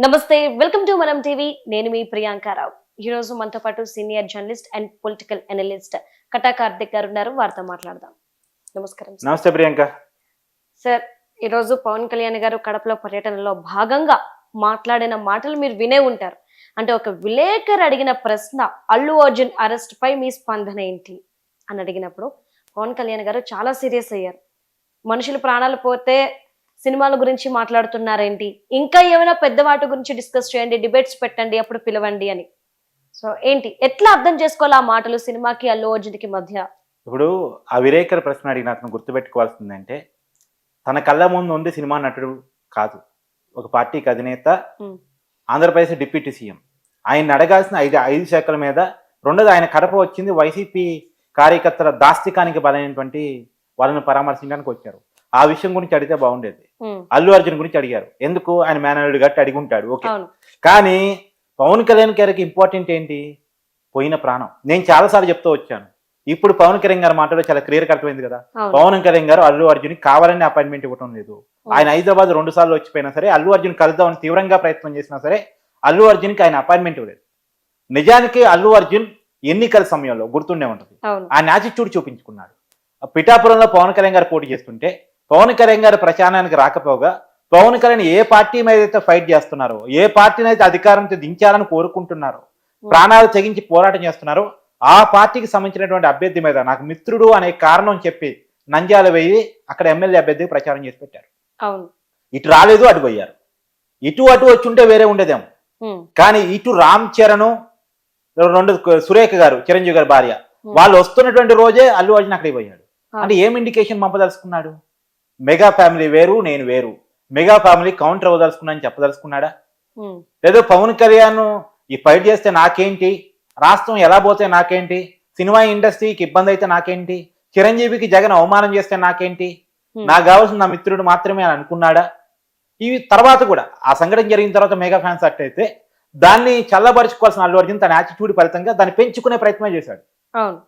నమస్తే welcome to మనం TV. నేను మీ ప్రియాంకారావు ఈ రోజు మనతో పాటు senior journalist and political analyst Kata Karthik garu ఉన్నారు. వారితో మాట్లాడదాం. నమస్కారం సార్. నమస్తే ప్రియాంక. సార్ ఈ రోజు పవన్ కళ్యాణ్ గారు కడపలో పర్యటనలో భాగంగా మాట్లాడిన మాటలు మీరు వినే ఉంటారు. అంటే ఒక విలేకరు అడిగిన ప్రశ్న అల్లు అర్జున్ అరెస్ట్ పై మీ స్పందన ఏంటి? అని అడిగినప్పుడు పవన్ కళ్యాణ్ గారు చాలా సీరియస్ అయ్యారు. మనుషులు ప్రాణాలు పోతే సినిమాల గురించి మాట్లాడుతున్నారేంటి? ఇంకా ఏమైనా పెద్ద వాటి గురించి డిస్కస్ చేయండి డిబేట్స్ పెట్టండి అప్పుడు పిలవండి అని. సో ఏంటి? ఎట్లా అర్థం చేసుకోవాలి ఆ మాటలు సినిమాకి అల్లు అర్జున్కి మధ్య? ఇప్పుడు ఆ విలేకరు ప్రశ్న అడిగిన అతను గుర్తుపెట్టుకోవాల్సిందంటే తన కళ్ళ ముందు ఉండి సినిమా నటుడు కాదు. ఒక పార్టీకి అధినేత. Andhra Pradesh deputy CM. ఆయన అడగాల్సిన ఐదు ఐదు శాఖల మీద రెండోది ఆయన కడప వచ్చింది వైసీపీ కార్యకర్తల దాస్తికానికి బలైనటువంటి వాళ్ళని పరామర్శించడానికి వచ్చారు. ఆ విషయం గురించి అడిగితే బాగుండేది. అల్లు అర్జున్ గురించి అడిగారు. ఎందుకు? ఆయన మేనల్లుడు గట్టి అడిగి ఉంటాడు ఓకే కానీ పవన్ కళ్యాణ్ గారికి ఇంపార్టెంట్ ఏంటి? పోయిన ప్రాణం. నేను చాలాసార్లు చెప్తూ వచ్చాను. ఇప్పుడు పవన్ కళ్యాణ్ గారి మాటలో చాలా క్లియర్ అర్థమైంది కదా. పవన్ కళ్యాణ్ గారు అల్లు అర్జున్ కావాలని అపాయింట్మెంట్ ఇవ్వడం లేదు. ఆయన హైదరాబాద్ రెండు సార్లు వచ్చిపోయినా సరే అల్లు అర్జున్ కలుద్దామని తీవ్రంగా ప్రయత్నం చేసినా సరే అల్లు అర్జున్కి ఆయన అపాయింట్మెంట్ ఇవ్వలేదు. నిజానికి అల్లు అర్జున్ ఎన్నికల సమయంలో గుర్తుండే ఉంటుంది. ఆయన యాటిట్యూడ్ చూపించుకున్నాడు. పిఠాపురంలో పవన్ కళ్యాణ్ గారు పోటీ చేస్తుంటే పవన్ కళ్యాణ్ గారు ప్రచారానికి రాకపోగా పవన్ కళ్యాణ్ ఏ పార్టీ మీద అయితే ఫైట్ చేస్తున్నారో ఏ పార్టీని అయితే అధికారంతో దించాలని కోరుకుంటున్నారో ప్రాణాలు తెగించి పోరాటం చేస్తున్నారో ఆ పార్టీకి సంబంధించినటువంటి అభ్యర్థి మీద నాకు మిత్రుడు అనే కారణం చెప్పి నంద్యాల వెయ్యి అక్కడ ఎమ్మెల్యే అభ్యర్థికి ప్రచారం చేసి పెట్టారు. అవును. ఇటు రాలేదు అటు పోయారు. ఇటు అటు వచ్చి ఉంటే వేరే ఉండేదేమో. కానీ ఇటు రామ్ చరణ్ రెండు సురేఖ గారు చిరంజీవి గారి భార్య వాళ్ళు వస్తున్నటువంటి రోజే అల్లు అర్జున్ అక్కడికి పోయాడు. అంటే ఏం ఇండికేషన్ పంపదలుచుకున్నాడు? మెగా ఫ్యామిలీ వేరు నేను వేరు. మెగా ఫ్యామిలీ కౌంటర్ ఇవ్వదలుచుకున్నా అని చెప్పదలుచుకున్నాడా? లేదో పవన్ కళ్యాణ్ ఈ ఫైట్ చేస్తే నాకేంటి? రాష్ట్రం ఎలా పోతే నాకేంటి? సినిమా ఇండస్ట్రీకి ఇబ్బంది అయితే నాకేంటి? చిరంజీవికి జగన్ అవమానం చేస్తే నాకేంటి. నాకు కావాల్సిన నా మిత్రుడు మాత్రమే అని అనుకున్నాడా? ఇవి తర్వాత కూడా ఆ సంఘటన జరిగిన తర్వాత మెగా ఫ్యాన్స్ అట్ అయితే దాన్ని చల్లబరుచుకోవాల్సిన అల్లు అర్జున్ తన యాటిట్యూడ్ ఫలితంగా దాన్ని పెంచుకునే ప్రయత్నం చేశాడు. అవును.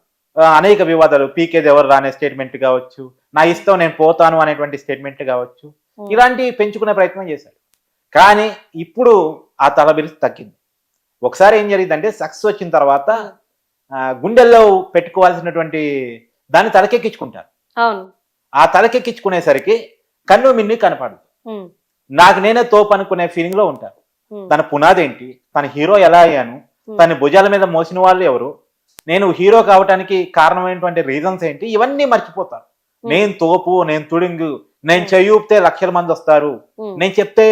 అనేక వివాదాలు. పీకేది ఎవరు రానే స్టేట్మెంట్ కావచ్చు నా ఇష్టం నేను పోతాను అనేటువంటి స్టేట్మెంట్ కావచ్చు. ఇలాంటివి పెంచుకునే ప్రయత్నం చేశాడు. కానీ ఇప్పుడు ఆ తలబిరి తగ్గింది. ఒకసారి ఏం జరిగిందంటే సక్సెస్ వచ్చిన తర్వాత గుండెల్లో పెట్టుకోవాల్సినటువంటి దాన్ని తలకెక్కించుకుంటారు. అవును. ఆ తలకెక్కించుకునేసరికి కన్ను మిన్ని కనపడదు. నాకు నేనే తోపు అనుకునే ఫీలింగ్లో ఉంటారు తన పునాది ఏంటి తన హీరో ఎలా అయ్యాను? తన భుజాల మీద మోసిన వాళ్ళు ఎవరు? నేను హీరో కావటానికి కారణమైనటువంటి రీజన్స్ ఏంటి? ఇవన్నీ మర్చిపోతారు నేను తోపు నేను తుడింగు నేను చెయ్యి ఊపితే లక్షల మంది వస్తారు. నేను చెప్తే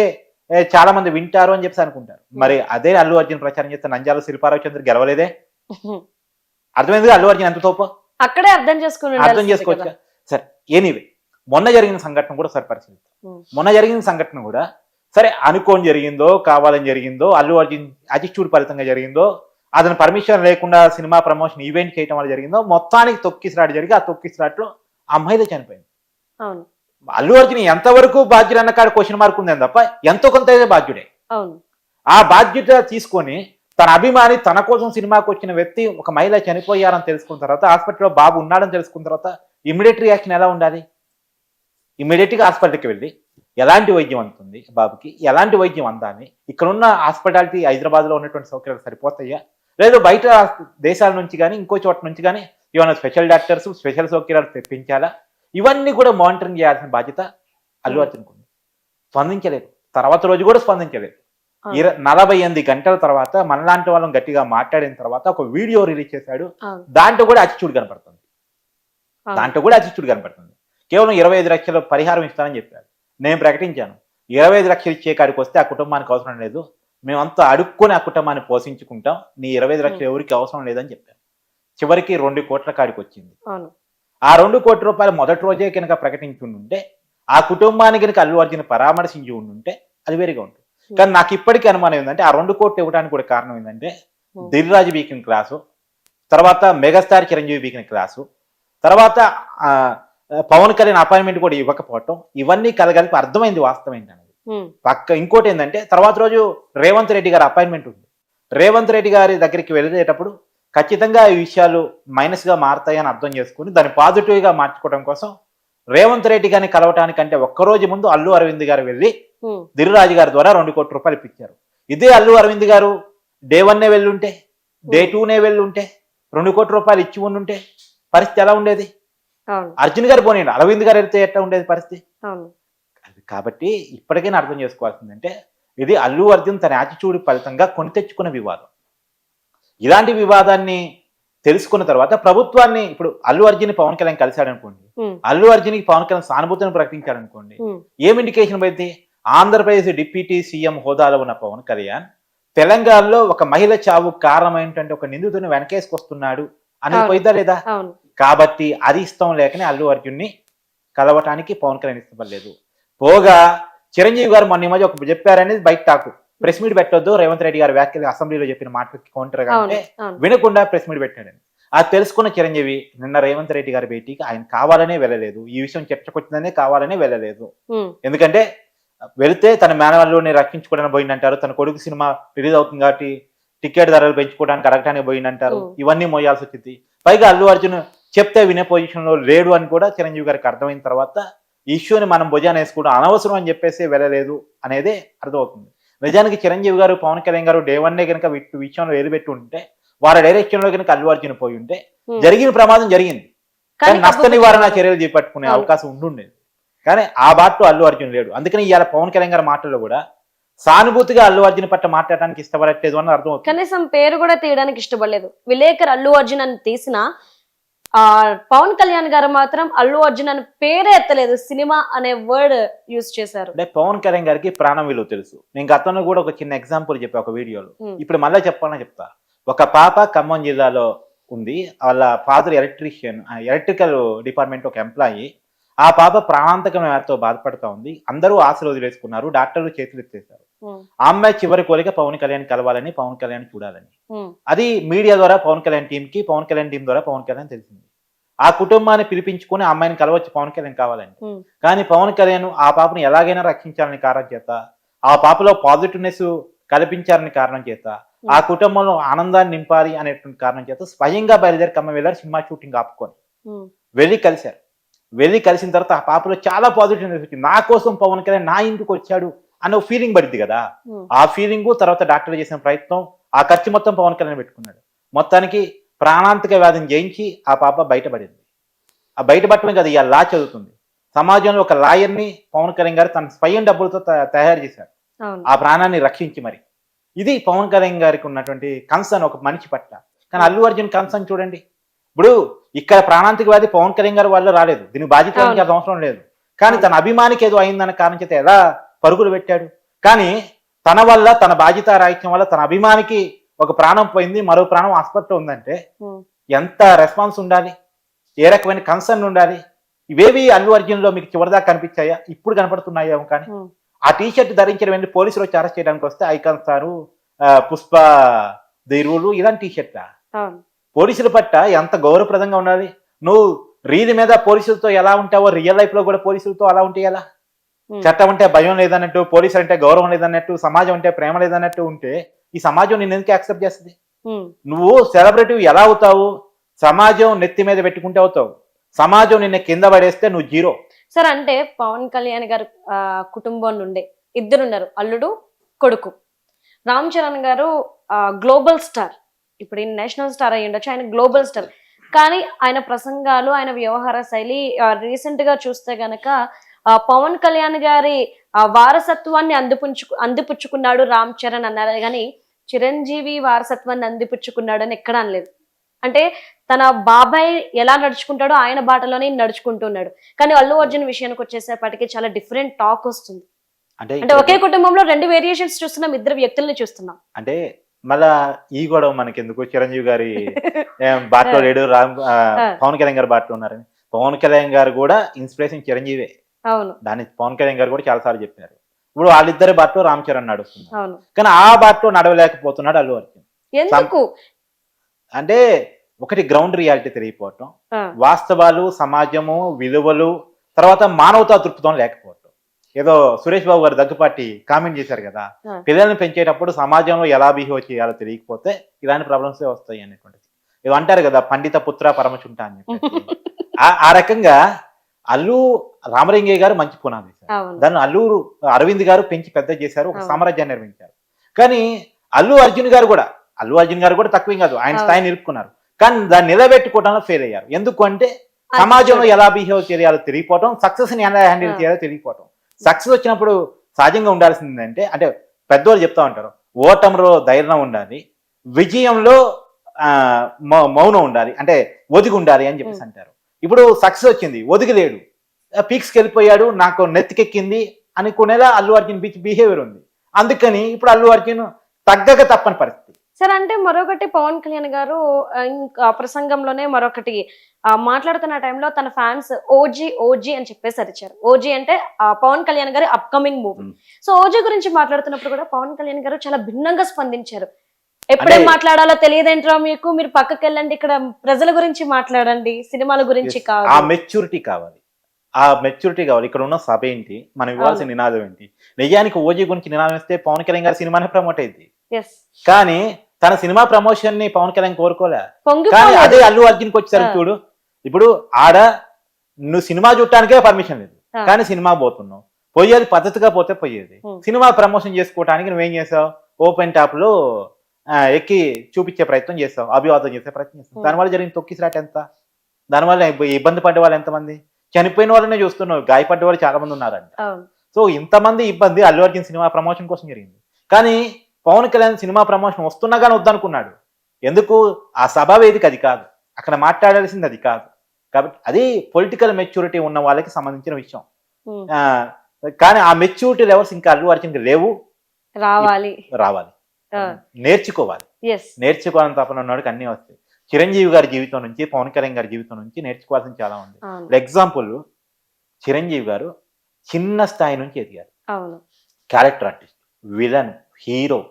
చాలా మంది వింటారు అని చెప్పి అనుకుంటారు. మరి అదే అల్లు అర్జున్ ప్రచారం చేస్తే నంజాల శిల్పారావు చంద్ర గెలవలేదే. అర్థమైంది అల్లు అర్జున్ ఎంత తోపు? అక్కడే అర్థం చేసుకుని అర్థం చేసుకోవచ్చు. సరే ఎనీవే మొన్న జరిగిన సంఘటన కూడా సరే పరిశీలిద్దాం. ఉమ్, మొన్న జరిగిన సంఘటన కూడా సరే అనుకోని జరిగిందో కావాలని జరిగిందో అల్లు అర్జున్ అటిట్యూడ్ ఫలితంగా జరిగిందో అతని పర్మిషన్ లేకుండా సినిమా ప్రమోషన్ ఈవెంట్ చేయడం వల్ల జరిగిందో మొత్తానికి తొక్కిసరాట జరిగి ఆ తొక్కిసరాట్లో మహిళ చనిపోయింది. అవును. అల్లు అర్జున్ ఎంతవరకు బాధ్యుడు అన్న కాడ క్వశ్చన్ మార్క్ ఉందని తప్ప ఎంతో కొంత బాధ్యుడే. అవును. ఆ బాధ్యత తీసుకొని తన అభిమాని తన కోసం సినిమాకి వచ్చిన వ్యక్తి ఒక మహిళ చనిపోయారని తెలుసుకున్న తర్వాత హాస్పిటల్లో బాబు ఉన్నాడని తెలుసుకున్న తర్వాత ఇమ్మీడియట్ రియాక్షన్ ఎలా ఉండాలి? ఇమ్మీడియట్గా హాస్పిటల్కి వెళ్ళి ఎలాంటి వైద్యం అందుతుంది బాబుకి? ఎలాంటి వైద్యం అందాలి? ఇక్కడ ఉన్న హాస్పిటాలిటీ హైదరాబాద్లో ఉన్నటువంటి సౌకర్యాలు సరిపోతాయా? లేదు బయట దేశాల నుంచి కానీ ఇంకో చోట నుంచి కానీ ఏమైనా స్పెషల్ డాక్టర్స్ స్పెషల్ సౌకర్యాలు తెప్పించాలా? ఇవన్నీ కూడా మానిటరింగ్ చేయాల్సిన బాధ్యత అల్లు అర్జున్కు ఉంది. స్పందించలేదు. తర్వాత రోజు కూడా స్పందించలేదు. నలభై ఎనిమిది గంటల తర్వాత మనలాంటి వాళ్ళం గట్టిగా మాట్లాడిన తర్వాత ఒక వీడియో రిలీజ్ చేశాడు. దాంట్లో కూడా అచిచ్యూడ్ కనపడుతుంది. దాంట్లో కూడా అచిచ్యూడ్ కనపడుతుంది. కేవలం ఇరవై ఐదు లక్షల పరిహారం ఇస్తానని చెప్పాడు నేను ప్రకటించాను. ఇరవై ఐదు లక్షలు ఇచ్చే కాడికి వస్తే ఆ కుటుంబానికి అవసరం లేదు. మేమంతా అడుక్కొని ఆ కుటుంబాన్ని పోషించుకుంటాం. నీ ఇరవై ఐదు లక్షలు ఎవరికి అవసరం లేదని చెప్పాను చివరికి రెండు కోట్ల కాడికి వచ్చింది. ఆ రెండు కోట్ల రూపాయలు మొదటి రోజే కనుక ప్రకటించి ఉండుంటే ఆ కుటుంబానికి కనుక అల్లు అర్జున్ పరామర్శించి ఉండుంటే అది వేరుగా ఉంటుంది. కానీ నాకు ఇప్పటికీ అనుమానం ఏంటంటే ఆ రెండు కోట్లు ఇవ్వడానికి కూడా కారణం ఏంటంటే. దిల్రాజు బీకిన క్లాసు తర్వాత మెగాస్టార్ చిరంజీవి బీకిన క్లాసు తర్వాత పవన్ కళ్యాణ్ అపాయింట్మెంట్ కూడా ఇవ్వకపోవటం ఇవన్నీ కలగలిపి అర్థమైంది వాస్తవం ఏంటనేది. పక్క ఇంకోటి ఏంటంటే తర్వాత రోజు రేవంత్ రెడ్డి గారి అపాయింట్మెంట్ ఉంది. రేవంత్ రెడ్డి గారి దగ్గరికి వెళ్ళేటప్పుడు ఖచ్చితంగా ఈ విషయాలు మైనస్గా మారతాయని అర్థం చేసుకుని దాన్ని పాజిటివ్గా మార్చుకోవడం కోసం రేవంత్ రెడ్డి గారిని కలవటానికంటే ఒక్కరోజు ముందు అల్లు అరవింద్ గారు వెళ్ళి ఉమ్, దిరిరాజు గారి ద్వారా రెండు కోట్ల రూపాయలు ఇప్పించారు. ఇదే అల్లు అరవింద్ గారు డే వన్నే వెళ్ళుంటే డే టూనే వెళ్ళుంటే రెండు కోట్ల రూపాయలు ఇచ్చి ఉండుంటే పరిస్థితి ఎలా ఉండేది? అర్జున్ గారు పోనీయండి. అరవింద్ గారు వెళ్తే ఎట్లా ఉండేది పరిస్థితి? కాబట్టి ఇప్పటికైనా అర్థం చేసుకోవాల్సిందంటే ఇది అల్లు అర్జున్ తన యాటిట్యూడ్ ఫలితంగా కొని తెచ్చుకున్న వివాదం. ఇలాంటి వివాదాన్ని తెలుసుకున్న తర్వాత ప్రభుత్వాన్ని ఇప్పుడు అల్లు అర్జున్ పవన్ కళ్యాణ్ కలిశాడు అనుకోండి అల్లు అర్జున్కి పవన్ కళ్యాణ్ సానుభూతిని ప్రకటించాడు అనుకోండి ఏం ఇండికేషన్ అయితే ఆంధ్రప్రదేశ్ డిప్యూటీ సీఎం హోదాలో ఉన్న పవన్ కళ్యాణ్ తెలంగాణలో ఒక మహిళ చావు కారణం ఏంటంటే ఒక నిందితుని వెనకేసుకొస్తున్నాడు అని. పోయిద్దా లేదా? కాబట్టి అది ఇష్టం లేకనే అల్లు అర్జున్ని కలవటానికి పవన్ కళ్యాణ్ ఇష్టపడలేదు. పోగా చిరంజీవి గారు మొన్న మధ్య ఒక చెప్పారనేది బయట టాకు. ప్రెస్ మీట్ పెట్టొద్దు రేవంత్ రెడ్డి గారు వ్యాఖ్యలు అసెంబ్లీలో చెప్పిన మాటకి కౌంటర్ అంటే వినకుండా ప్రెస్ మీట్ పెట్టాడని అది తెలుసుకున్న చిరంజీవి నిన్న రేవంత్ రెడ్డి గారి భేటీకి ఆయన కావాలనే వెళ్ళలేదు. ఈ విషయం చర్చకొచ్చిందనే కావాలనే వెళ్ళలేదు. ఎందుకంటే వెళితే తన మేనవాళ్ళని రక్షించుకోవడానికి పోయిందంటారు తన కొడుకు సినిమా రిలీజ్ అవుతుంది కాబట్టి టికెట్ ధరలు పెంచుకోవడానికి అడగటానికి పోయిందంటారు. ఇవన్నీ మోయాల్సి వచ్చింది. పైగా అల్లు అర్జున్ చెప్తే వినే పొజిషన్లో లేడు అని కూడా చిరంజీవి గారికి అర్థమైన తర్వాత ఇష్యూని మనం భుజాన వేసుకోవడం అనవసరం అని చెప్పేసి వెళ్ళలేదు అనేది అర్థమవుతుంది నిజానికి చిరంజీవి గారు పవన్ కళ్యాణ్ గారు డే వన్నే కనుక విషయంలో ఏలుపెట్టి ఉంటే వారి డైరెక్షన్లో కనుక అల్లు అర్జున్ పోయి ఉంటే. జరిగిన ప్రమాదం జరిగింది కానీ నష్ట నివారణ. చర్యలు చేపట్టుకునే. అవకాశం ఉండుండేది కానీ ఆ బాటు అల్లు అర్జున్ లేడు అందుకని ఇవాళ పవన్ కళ్యాణ్ గారి మాటల్లో కూడా సానుభూతిగా అల్లు అర్జున్ పట్ల మాట్లాడడానికి ఇష్టపడట్లేదు అని అర్థం అవుతుంది కనీసం పేరు కూడా తీయడానికి ఇష్టపడలేదు విలేకర్ అల్లు అర్జున్ అని తీసిన ఆ పవన్ కళ్యాణ్ గారు మాత్రం అల్లు అర్జున్ అని పేరే ఎత్తలేదు. సినిమా అనే వర్డ్ యూజ్ చేశారు. అంటే పవన్ కళ్యాణ్ గారికి ప్రాణం విలువ తెలుసు. నేను గతంలో కూడా ఒక చిన్న ఎగ్జాంపుల్ చెప్పా ఒక వీడియోలో ఇప్పుడు మళ్ళీ చెప్పాలని చెప్తా. ఒక పాప ఖమ్మం జిల్లాలో ఉంది. వాళ్ళ ఫాదర్ ఎలక్ట్రీషియన్ ఎలక్ట్రికల్ డిపార్ట్మెంట్ ఒక ఎంప్లాయీ ఆ పాప ప్రాణాంతకమైన వ్యాధితో బాధపడుతూ ఉంది. అందరూ ఆశలు వదిలేసుకున్నారు డాక్టర్లు చేతులు ఎత్తేశారు ఉమ్, ఆ అమ్మాయి చివరి కోరిక పవన్ కళ్యాణ్ కలవాలని పవన్ కళ్యాణ్ చూడాలని. అది మీడియా ద్వారా పవన్ కళ్యాణ్ టీం కి పవన్ కళ్యాణ్ టీం ద్వారా పవన్ కళ్యాణ్ తెలిసింది. ఆ కుటుంబాన్ని పిలిపించుకొని అమ్మాయిని కలవచ్చు పవన్ కళ్యాణ్ కావాలని. కానీ పవన్ కళ్యాణ్ ఆ పాపను ఎలాగైనా రక్షించాలని కారణం చేత ఆ పాపలో పాజిటివ్నెస్ కల్పించాలని కారణం చేత ఆ కుటుంబంలో ఆనందాన్ని నింపాలి అనేటువంటి కారణం చేత స్వయంగా బయలుదేరి కమ్మ వెళ్ళారు సినిమా షూటింగ్ ఆపుకొని వెళ్ళి కలిశారు. వెళ్ళి కలిసిన తర్వాత ఆ పాపలో చాలా పాజిటివ్నెస్ వచ్చింది. నా కోసం పవన్ కళ్యాణ్ నా ఇంటికి వచ్చాడు. అన్న ఫీలింగ్ పడింది కదా. ఆ ఫీలింగ్ తర్వాత డాక్టర్ చేసిన ప్రయత్నం ఆ ఖర్చు మొత్తం పవన్ కళ్యాణ్ పెట్టుకున్నాడు. మొత్తానికి ప్రాణాంతక వ్యాధిని జయించి ఆ పాప బయటపడింది. ఆ బయటపడటమే కదా ఇవాళ లా చదువుతుంది. సమాజంలో ఒక లాయర్ని పవన్ కళ్యాణ్ గారు తన స్వయం డబ్బులతో తయారు చేశారు. ఆ ప్రాణాన్ని రక్షించి మరి. ఇది పవన్ కళ్యాణ్ గారికి ఉన్నటువంటి కన్సర్న్ ఒక మనిషి పట్ల. కానీ అల్లు అర్జున్ కన్సర్న్ చూడండి. ఇప్పుడు ఇక్కడ ప్రాణాంతిక వ్యాధి పవన్ కళ్యాణ్ గారి వల్ల రాలేదు. దీనికి బాధ్యత అవసరం లేదు. కానీ తన అభిమానికి ఏదో అయిందన్న కారణం చేత ఎలా పరుగులు పెట్టాడు. కానీ తన వల్ల తన బాధ్యత రాహిత్యం వల్ల తన అభిమానికి ఒక ప్రాణం పోయింది మరో ప్రాణం హాస్పిటల్ ఉందంటే ఎంత రెస్పాన్స్ ఉండాలి? ఏ రకమైన కన్సర్న్ ఉండాలి? ఇవేవి అల్లు అర్జున్లో మీకు చివరిదాకా కనిపించాయా? ఇప్పుడు కనపడుతున్నాయేమో కానీ ఆ టీ షర్ట్ ధరించిన వెంటనే పోలీసులు వచ్చి అరెస్ట్ చేయడానికి వస్తే ఐకాన్ సారు పుష్ప ధైర్యులు ఇలాంటి టీ షర్ట్ అవును. పోలీసుల పట్ల ఎంత గౌరవప్రదంగా ఉండాలి? నువ్వు రీల్ మీద పోలీసులతో ఎలా ఉంటావో రియల్ లైఫ్లో కూడా పోలీసులతో అలా ఉంటే ఎలా? చట్టం అంటే భయం లేదన్నట్టు పోలీసులు అంటే గౌరవం లేదన్నట్టు సమాజం అంటే ప్రేమ లేదన్నట్టు ఉంటే ఈ సమాజం నిన్ను ఎందుకు యాక్సెప్ట్ చేస్తుంది? నువ్వు సెలబ్రిటీ ఎలా అవుతావు? సమాజం నెత్తి మీద పెట్టుకుంటే అవుతావు. సమాజం నిన్న కింద పడేస్తే నువ్వు జీరో. సార్ అంటే పవన్ కళ్యాణ్ గారు కుటుంబం నుండి ఇద్దరు ఉన్నారు అల్లుడు కొడుకు. రామ్ చరణ్ గారు గ్లోబల్ స్టార్. ఇప్పుడు ఈయన నేషనల్ స్టార్ అయ్యి ఉండొచ్చు ఆయన గ్లోబల్ స్టార్. కానీ ఆయన ప్రసంగాలు ఆయన వ్యవహార శైలి రీసెంట్గా చూస్తే గనక పవన్ కళ్యాణ్ గారి ఆ, వారసత్వాన్ని అందిపుంచు అందిపుచ్చుకున్నాడు రామ్ చరణ్ అన్నారు. కానీ చిరంజీవి వారసత్వాన్ని అందిపుచ్చుకున్నాడు అని ఎక్కడ అనలేదు. అంటే తన బాబాయ్ ఎలా నడుచుకుంటాడో ఆయన బాటలోనే నడుచుకుంటున్నాడు. కానీ అల్లు అర్జున్ విషయానికి వచ్చేసేపటికి చాలా డిఫరెంట్ టాక్ వస్తుంది. అంటే అంటే ఒకే కుటుంబంలో రెండు వేరియేషన్స్ చూస్తున్నాం ఇద్దరు వ్యక్తుల్ని చూస్తున్నాం. అంటే మళ్ళా ఈ గొడవ మనకి ఎందుకు చిరంజీవి గారి బాటలో లేడు రామ్. పవన్ కళ్యాణ్ గారి బాటలో ఉన్నారని. పవన్ కళ్యాణ్ గారు కూడా ఇన్స్పిరేషన్ చిరంజీవే. అవును. దాన్ని పవన్ కళ్యాణ్ గారు కూడా చాలా సార్లు చెప్పారు ఇప్పుడు వాళ్ళిద్దరి బాటలో రామ్ చరణ్ నడుస్తున్నారు అవును. కానీ ఆ బాటలో నడవలేకపోతున్నాడు అల్లు అర్జున్. ఎందుకు? అంటే ఒకటి గ్రౌండ్ రియాలిటీ తెలియకపోవటం ఆ, వాస్తవాలు సమాజము విలువలు తర్వాత మానవతా దృక్పథం లేకపోవటం. ఏదో సురేష్ బాబు గారు దగ్గుపాటి కామెంట్ చేశారు కదా. పిల్లల్ని పెంచేటప్పుడు సమాజంలో ఎలా బిహేవ్ చేయాలో తెలియకపోతే ఇలాంటి ప్రాబ్లమ్స్ వస్తాయి అనేటువంటిది. ఏదో అంటారు కదా పండిత పుత్ర పరమచుంట అని ఆ రకంగా అల్లు రామలింగయ్య గారు మంచి పునాది దాన్ని అల్లూరు అరవింద్ గారు పెంచి పెద్ద చేశారు ఒక. సామ్రాజ్యాన్ని నిర్మించారు. కానీ అల్లు అర్జున్ గారు కూడా అల్లు అర్జున్ గారు కూడా తక్కువేం కాదు ఆయన. స్థాయి నిలుపుకున్నారు. కానీ దాన్ని నిలబెట్టుకోవడంలో ఫెయిల్ అయ్యారు. ఎందుకు అంటే సమాజంలో ఎలా బిహేవ్ చేయాలో తెలియపోవటం సక్సెస్ని ఎలా హ్యాండిల్. చేయాలో తెలియపోవటం. సక్సెస్ వచ్చినప్పుడు సహజంగా ఉండాల్సింది ఏంటంటే అంటే పెద్దవాళ్ళు చెప్తా ఉంటారు ఓటంలో ధైర్యం ఉండాలి విజయంలో ఆ, మౌ- మౌనం ఉండాలి అంటే ఒదిగి ఉండాలి అని చెప్పేసి అంటారు. ఇప్పుడు సక్సెస్ వచ్చింది ఒదిగిలేడు. పీక్స్కి వెళ్ళిపోయాడు నాకు నెత్తికెక్కింది అనుకునేలా అల్లు అర్జున్ బీచ్ బిహేవియర్ ఉంది. అందుకని ఇప్పుడు అల్లు అర్జున్ తగ్గక తప్పని పరిస్థితి. సార్ అంటే మరొకటి పవన్ కళ్యాణ్ గారు ఆ, ఇంకా ప్రసంగంలోనే మరొకటి ఆ, మాట్లాడుతున్న టైంలో తన ఫ్యాన్స్ ఓజీ ఓజీ అని చెప్పేసి అరిచారు ఓజీ అంటే పవన్ కళ్యాణ్ గారి అప్కమింగ్ మూవీ. సో ఓజీ గురించి మాట్లాడుతున్నప్పుడు కూడా పవన్ కళ్యాణ్ గారు చాలా భిన్నంగా స్పందించారు. ఎప్పుడేం మాట్లాడాలో తెలియదేంట్రా మీకు? మీరు పక్కకి వెళ్ళండి ఇక్కడ ప్రజల గురించి మాట్లాడండి సినిమాల గురించి ఆ కాదు. మెచ్యూరిటీ కావాలి. ఆ మెచ్యూరిటీ కావాలి. ఇక్కడ ఉన్న సభ ఏంటి? మనం ఇవ్వాల్సిన నినాదం ఏంటి? నిజానికి ఓజీ గురించి నినాదం ఇస్తే పవన్ కళ్యాణ్ గారి సినిమానే ప్రమోట్ అయింది కానీ తన సినిమా ప్రమోషన్ని పవన్ కళ్యాణ్ కోరుకోలే. కానీ అదే అల్లు అర్జున్కి వచ్చేసరికి ఆ. చూడు ఇప్పుడు ఆడ నువ్వు సినిమా చూడటానికే పర్మిషన్ లేదు. ఆ. కానీ సినిమా పోతున్నావు. పోయేది పద్ధతిగా పోతే పోయేది. సినిమా ప్రమోషన్ చేసుకోవడానికి నువ్వేం చేసావు? ఓపెన్ టాప్లో ఆ, ఎక్కి చూపించే ప్రయత్నం చేస్తావు అభివాదం చేసే ప్రయత్నం చేస్తావు ఉం. దానివల్ల జరిగిన తొక్కిసరాట ఎంత? దానివల్ల ఇబ్బ- ఇబ్బంది పడ్డ వాళ్ళు ఎంతమంది? చనిపోయిన వాళ్ళనే చూస్తున్నావు గాయపడ్డ వాళ్ళు చాలా మంది ఉన్నారంట. అవును. సో ఇంతమంది ఇబ్బంది అల్లు అర్జున్ సినిమా ప్రమోషన్ కోసం జరిగింది. కానీ పవన్ కళ్యాణ్ సినిమా ప్రమోషన్ వస్తున్నా కానీ వద్దనుకున్నాడు. ఎందుకు? ఆ సభా వేదిక అది కాదు. అక్కడ మాట్లాడాల్సింది అది కాదు. కాబట్టి అది పొలిటికల్ మెచ్యూరిటీ ఉన్న వాళ్ళకి సంబంధించిన విషయం. కానీ ఆ మెచ్యూరిటీ లెవెల్స్ ఇంకా అల్లు అర్జున్కి లేవు. రావాలి. రావాలి. నేర్చుకోవాలి. నేర్చుకోవాలని తపన ఉన్నవాడికి అన్నీ వస్తాయి. చిరంజీవి గారి జీవితం నుంచి పవన్ కళ్యాణ్ గారి జీవితం నుంచి నేర్చుకోవాల్సిన చాలా ఉంది. ఎగ్జాంపుల్ చిరంజీవి గారు చిన్న స్థాయి నుంచి ఎదిగారు. క్యారెక్టర్ ఆర్టిస్ట్ విలన్ హీరో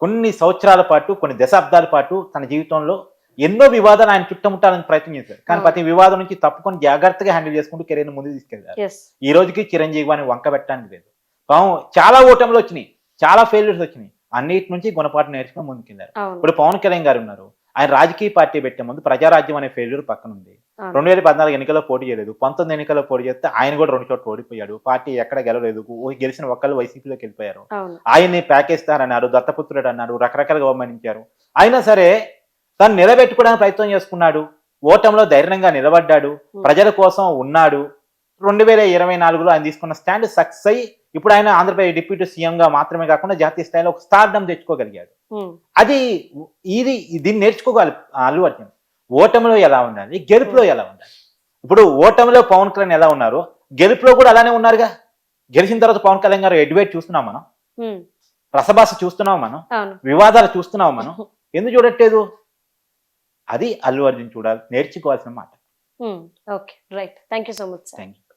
కొన్ని సంవత్సరాల పాటు కొన్ని దశాబ్దాల పాటు తన జీవితంలో ఎన్నో వివాదాలు ఆయన చుట్టముట్టాలని ప్రయత్నం చేశారు. కానీ. ప్రతి వివాదం నుంచి తప్పుకొని జాగ్రత్తగా హ్యాండిల్ చేసుకుంటూ కెరీర్ ముందుకు తీసుకెళ్ళారు. ఈ రోజుకి చిరంజీవి అని వంక పెట్టడానికి లేదు. పాపం చాలా ఓటములు వచ్చినాయి. చాలా ఫెయిల్యూర్స్ వచ్చినాయి. అన్నిటి నుంచి గుణపాఠం నేర్చుకుని ముందుకెళ్ళారు అవును. ఇప్పుడు పవన్ కళ్యాణ్ గారు ఉన్నారు. ఆయన రాజకీయ పార్టీ పెట్టే ముందు ప్రజారాజ్యం అనే ఫెయిల్యూర్ పక్కన ఉంది. రెండు వేల పద్నాలుగు ఎన్నికల్లో పోటీ చేయలేదు. పంతొమ్మిది ఎన్నికల్లో పోటీ చేస్తే ఆయన కూడా రెండు చోట్ల ఓడిపోయాడు. పార్టీ ఎక్కడ గెలవలేదు. గెలిచిన ఒక్కళ్ళు వైసీపీలోకి వెళ్ళిపోయారు. ఆయన్ని ప్యాకేస్తారన్నారు దత్తపుత్రుడు అన్నారు రకరకాలుగా అవమానించారు అయినా సరే తను నిలబెట్టుకోవడానికి ప్రయత్నం చేసుకున్నాడు ఓటంలో ధైర్యంగా నిలబడ్డాడు. ప్రజల కోసం ఉన్నాడు. రెండు వేల ఇరవై నాలుగులో ఆయన తీసుకున్న స్టాండ్ సక్సెస్ అయ్యి ఇప్పుడు ఆయన ఆంధ్రప్రదేశ్ డిప్యూటీ సీఎం గా మాత్రమే కాకుండా జాతీయ స్థాయిలో ఒక స్టార్డమ్ తెచ్చుకోగలిగాడు. అది ఇది దీన్ని నేర్చుకోగలి అల్లు అర్జున్. ఓటమిలో ఎలా ఉండాలి? గెలుపులో ఎలా ఉండాలి? ఇప్పుడు ఓటమిలో పవన్ కళ్యాణ్ ఎలా ఉన్నారు? గెలుపులో కూడా అలానే ఉన్నారుగా. గెలిచిన తర్వాత పవన్ కళ్యాణ్ గారు ఎడ్వేట్ చూస్తున్నాం మనం. రసభాష చూస్తున్నాం మనం. వివాదాలు చూస్తున్నాం మనం. ఎందుకు చూడట్లేదు? అది అల్లు అర్జున్ చూడాలి నేర్చుకోవాల్సిన మాట. Okay. Right. Thank you so much thank you